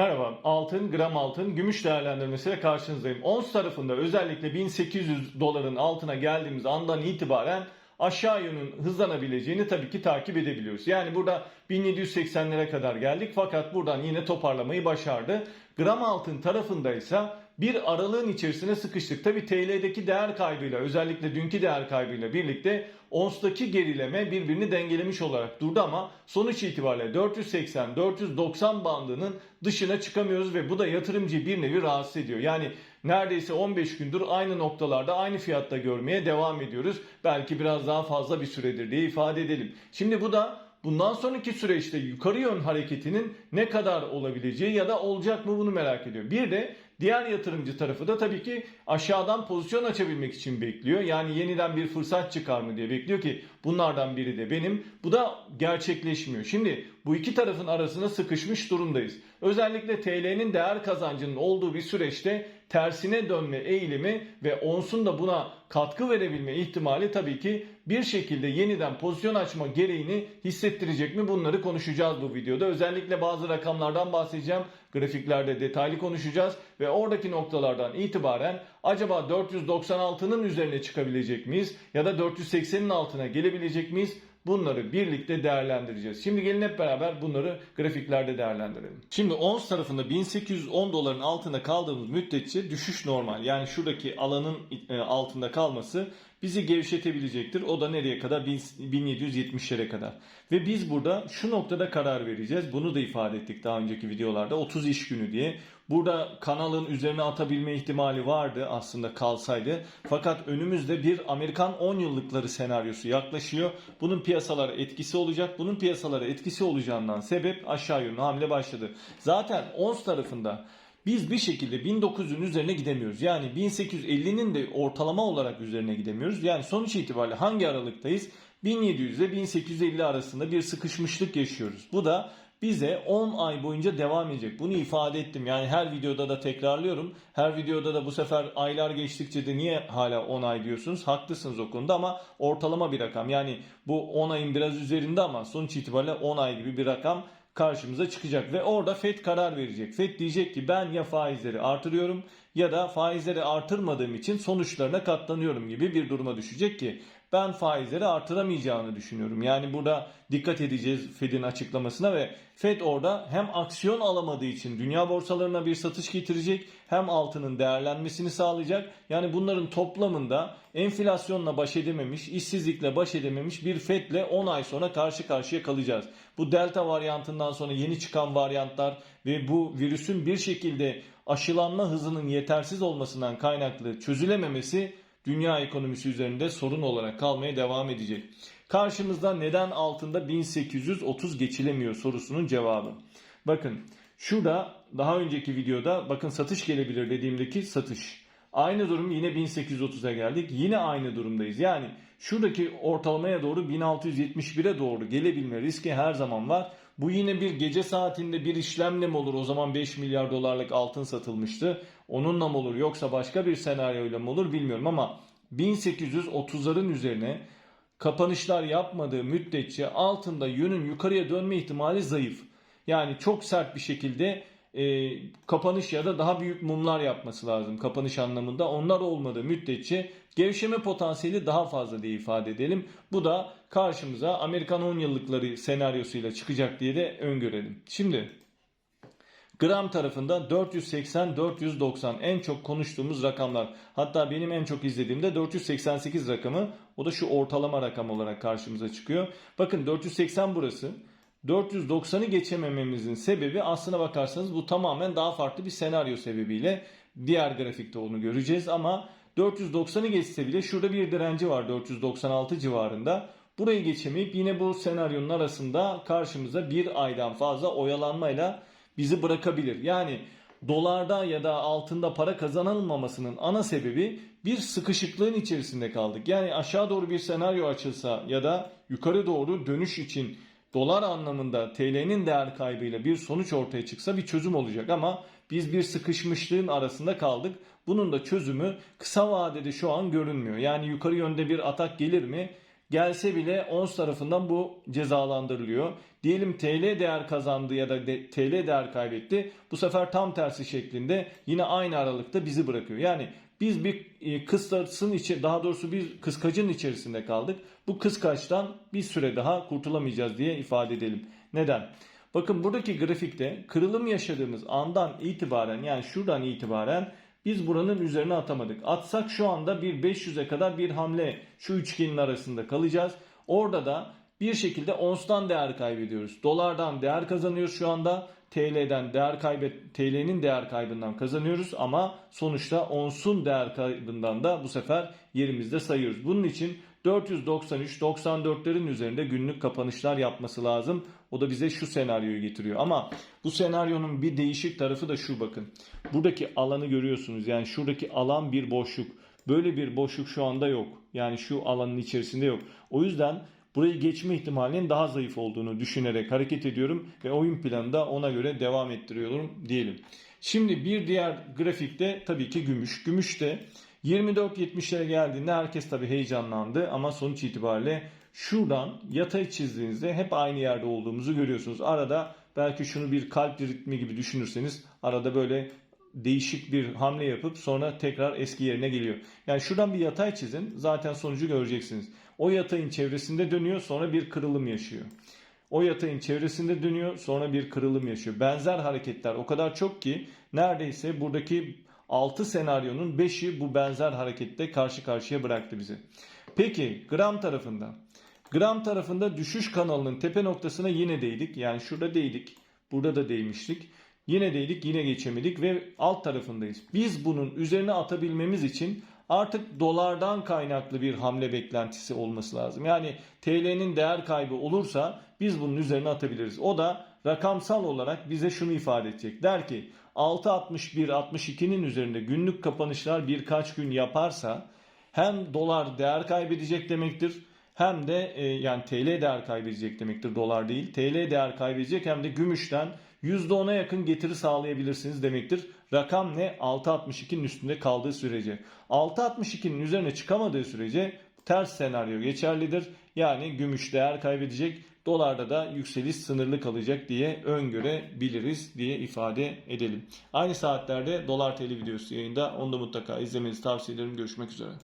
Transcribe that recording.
Merhaba, altın, gram altın, gümüş değerlendirmesiyle karşınızdayım. Ons tarafında özellikle 1800 doların altına geldiğimiz andan itibaren aşağı yönün hızlanabileceğini tabii ki takip edebiliyoruz. Yani burada 1780'lere kadar geldik fakat buradan yine toparlamayı başardı. Gram altın tarafında ise bir aralığın içerisine sıkıştık. Tabii TL'deki değer kaybıyla özellikle dünkü değer kaybıyla birlikte onstaki gerileme birbirini dengelemiş olarak durdu ama sonuç itibariyle 480-490 bandının dışına çıkamıyoruz ve bu da yatırımcıyı bir nevi rahatsız ediyor. Yani neredeyse 15 gündür aynı noktalarda aynı fiyatta görmeye devam ediyoruz. Belki biraz daha fazla bir süredir diye ifade edelim. Şimdi bu da bundan sonraki süreçte yukarı yön hareketinin ne kadar olabileceği ya da olacak mı bunu merak ediyor. Bir de diğer yatırımcı tarafı da tabii ki aşağıdan pozisyon açabilmek için bekliyor. Yani yeniden bir fırsat çıkar mı diye bekliyor ki bunlardan biri de benim. Bu da gerçekleşmiyor. Şimdi bu iki tarafın arasında sıkışmış durumdayız. Özellikle TL'nin değer kazancının olduğu bir süreçte tersine dönme eğilimi ve onsun da buna katkı verebilme ihtimali tabii ki bir şekilde yeniden pozisyon açma gereğini hissettirecek mi bunları konuşacağız bu videoda. Özellikle bazı rakamlardan bahsedeceğim. Grafiklerde detaylı konuşacağız ve oradaki noktalardan itibaren acaba 496'nın üzerine çıkabilecek miyiz ya da 480'in altına gelebilecek miyiz? Bunları birlikte değerlendireceğiz. Şimdi gelin hep beraber bunları grafiklerde değerlendirelim. Şimdi ons tarafında 1810 doların altında kaldığımız müddetçe düşüş normal. Yani şuradaki alanın e, altında kalması bizi gevşetebilecektir. O da nereye kadar? 1770'lere kadar. Ve biz burada şu noktada karar vereceğiz. Bunu da ifade ettik daha önceki videolarda. 30 iş günü diye. Burada kanalın üzerine atabilme ihtimali vardı aslında kalsaydı. Fakat önümüzde bir Amerikan 10 yıllıkları senaryosu yaklaşıyor. Bunun piyasalara etkisi olacak. Bunun piyasalara etkisi olacağından sebep aşağı yönlü hamle başladı. Zaten ons tarafında biz bir şekilde 1900'ün üzerine gidemiyoruz. Yani 1850'nin de ortalama olarak üzerine gidemiyoruz. Yani sonuç itibariyle hangi aralıktayız? 1700 ile 1850 arasında bir sıkışmışlık yaşıyoruz. Bu da bize 10 ay boyunca devam edecek. Bunu ifade ettim. Yani her videoda da tekrarlıyorum. Her videoda da bu sefer aylar geçtikçe de niye hala 10 ay diyorsunuz? Haklısınız o konuda ama ortalama bir rakam. Yani bu 10 ayın biraz üzerinde ama sonuç itibariyle 10 ay gibi bir rakam karşımıza çıkacak ve orada FED karar verecek. FED diyecek ki ben ya faizleri artırıyorum ya da faizleri artırmadığım için sonuçlarına katlanıyorum gibi bir duruma düşecek ki ben faizleri artıramayacağını düşünüyorum. Yani burada dikkat edeceğiz Fed'in açıklamasına ve Fed orada hem aksiyon alamadığı için dünya borsalarına bir satış getirecek hem altının değerlenmesini sağlayacak. Yani bunların toplamında enflasyonla baş edememiş, işsizlikle baş edememiş bir Fed'le 10 ay sonra karşı karşıya kalacağız. Bu delta varyantından sonra yeni çıkan varyantlar ve bu virüsün bir şekilde aşılanma hızının yetersiz olmasından kaynaklı çözülememesi dünya ekonomisi üzerinde sorun olarak kalmaya devam edecek. Karşımızda neden altında 1830 geçilemiyor sorusunun cevabı. Bakın şurada daha önceki videoda bakın satış gelebilir dediğimdeki satış. Aynı durum yine 1830'a geldik. Yine aynı durumdayız. Yani şuradaki ortalamaya doğru 1671'e doğru gelebilme riski her zaman var. Bu yine bir gece saatinde bir işlemle mi olur? O zaman 5 milyar dolarlık altın satılmıştı. Onunla mı olur yoksa başka bir senaryoyla mı olur bilmiyorum ama 1830'ların üzerine kapanışlar yapmadığı müddetçe altında yönün yukarıya dönme ihtimali zayıf. Yani çok sert bir şekilde e, kapanış ya da daha büyük mumlar yapması lazım kapanış anlamında. Onlar olmadığı müddetçe gevşeme potansiyeli daha fazla diye ifade edelim. Bu da karşımıza Amerikan 10 yıllıkları senaryosuyla çıkacak diye de öngörelim. Şimdi Gram tarafında 480-490 en çok konuştuğumuz rakamlar. Hatta benim en çok izlediğimde 488 rakamı. O da şu ortalama rakam olarak karşımıza çıkıyor. Bakın 480 burası. 490'ı geçemememizin sebebi aslına bakarsanız bu tamamen daha farklı bir senaryo sebebiyle diğer grafikte onu göreceğiz ama 490'ı geçse bile şurada bir direnci var 496 civarında. Burayı geçemeyip yine bu senaryonun arasında karşımıza bir aydan fazla oyalanmayla bizi bırakabilir. Yani dolarda ya da altında para kazanılmamasının ana sebebi bir sıkışıklığın içerisinde kaldık. Yani aşağı doğru bir senaryo açılsa ya da yukarı doğru dönüş için dolar anlamında TL'nin değer kaybıyla bir sonuç ortaya çıksa bir çözüm olacak ama biz bir sıkışmışlığın arasında kaldık. Bunun da çözümü kısa vadede şu an görünmüyor. Yani yukarı yönde bir atak gelir mi? Gelse bile ons tarafından bu cezalandırılıyor. Diyelim TL değer kazandı ya da de- TL değer kaybetti. Bu sefer tam tersi şeklinde yine aynı aralıkta bizi bırakıyor. Yani biz bir e, kıstasın içi daha doğrusu bir kıskacın içerisinde kaldık. Bu kıskaçtan bir süre daha kurtulamayacağız diye ifade edelim. Neden? Bakın buradaki grafikte kırılım yaşadığımız andan itibaren yani şuradan itibaren biz buranın üzerine atamadık. Atsak şu anda bir 500'e kadar bir hamle şu üçgenin arasında kalacağız. Orada da bir şekilde onstan değer kaybediyoruz. Dolardan değer kazanıyoruz şu anda. TL'den değer kaybet TL'nin değer kaybından kazanıyoruz ama sonuçta onsun değer kaybından da bu sefer yerimizde sayıyoruz. Bunun için 493-94'lerin üzerinde günlük kapanışlar yapması lazım. O da bize şu senaryoyu getiriyor. Ama bu senaryonun bir değişik tarafı da şu bakın. Buradaki alanı görüyorsunuz. Yani şuradaki alan bir boşluk. Böyle bir boşluk şu anda yok. Yani şu alanın içerisinde yok. O yüzden burayı geçme ihtimalinin daha zayıf olduğunu düşünerek hareket ediyorum ve oyun planında ona göre devam ettiriyorum diyelim. Şimdi bir diğer grafikte tabii ki gümüş. Gümüş de 24.70'lere geldiğinde herkes tabii heyecanlandı ama sonuç itibariyle şuradan yatay çizdiğinizde hep aynı yerde olduğumuzu görüyorsunuz. Arada belki şunu bir kalp ritmi gibi düşünürseniz arada böyle değişik bir hamle yapıp sonra tekrar eski yerine geliyor. Yani şuradan bir yatay çizin zaten sonucu göreceksiniz. O yatayın çevresinde dönüyor sonra bir kırılım yaşıyor. O yatayın çevresinde dönüyor sonra bir kırılım yaşıyor. Benzer hareketler o kadar çok ki neredeyse buradaki 6 senaryonun 5'i bu benzer harekette karşı karşıya bıraktı bizi. Peki gram tarafında. Gram tarafında düşüş kanalının tepe noktasına yine değdik. Yani şurada değdik. Burada da değmiştik. Yine değdik yine geçemedik ve alt tarafındayız. Biz bunun üzerine atabilmemiz için artık dolardan kaynaklı bir hamle beklentisi olması lazım. Yani TL'nin değer kaybı olursa biz bunun üzerine atabiliriz. O da rakamsal olarak bize şunu ifade edecek. Der ki 6.61-62'nin üzerinde günlük kapanışlar birkaç gün yaparsa hem dolar değer kaybedecek demektir hem de e, yani TL değer kaybedecek demektir dolar değil. TL değer kaybedecek hem de gümüşten %10'a yakın getiri sağlayabilirsiniz demektir. Rakam ne? 6.62'nin üstünde kaldığı sürece. 6.62'nin üzerine çıkamadığı sürece ters senaryo geçerlidir. Yani gümüş değer kaybedecek, dolarda da yükseliş sınırlı kalacak diye öngörebiliriz diye ifade edelim. Aynı saatlerde dolar TL videosu yayında. Onu da mutlaka izlemenizi tavsiye ederim. Görüşmek üzere.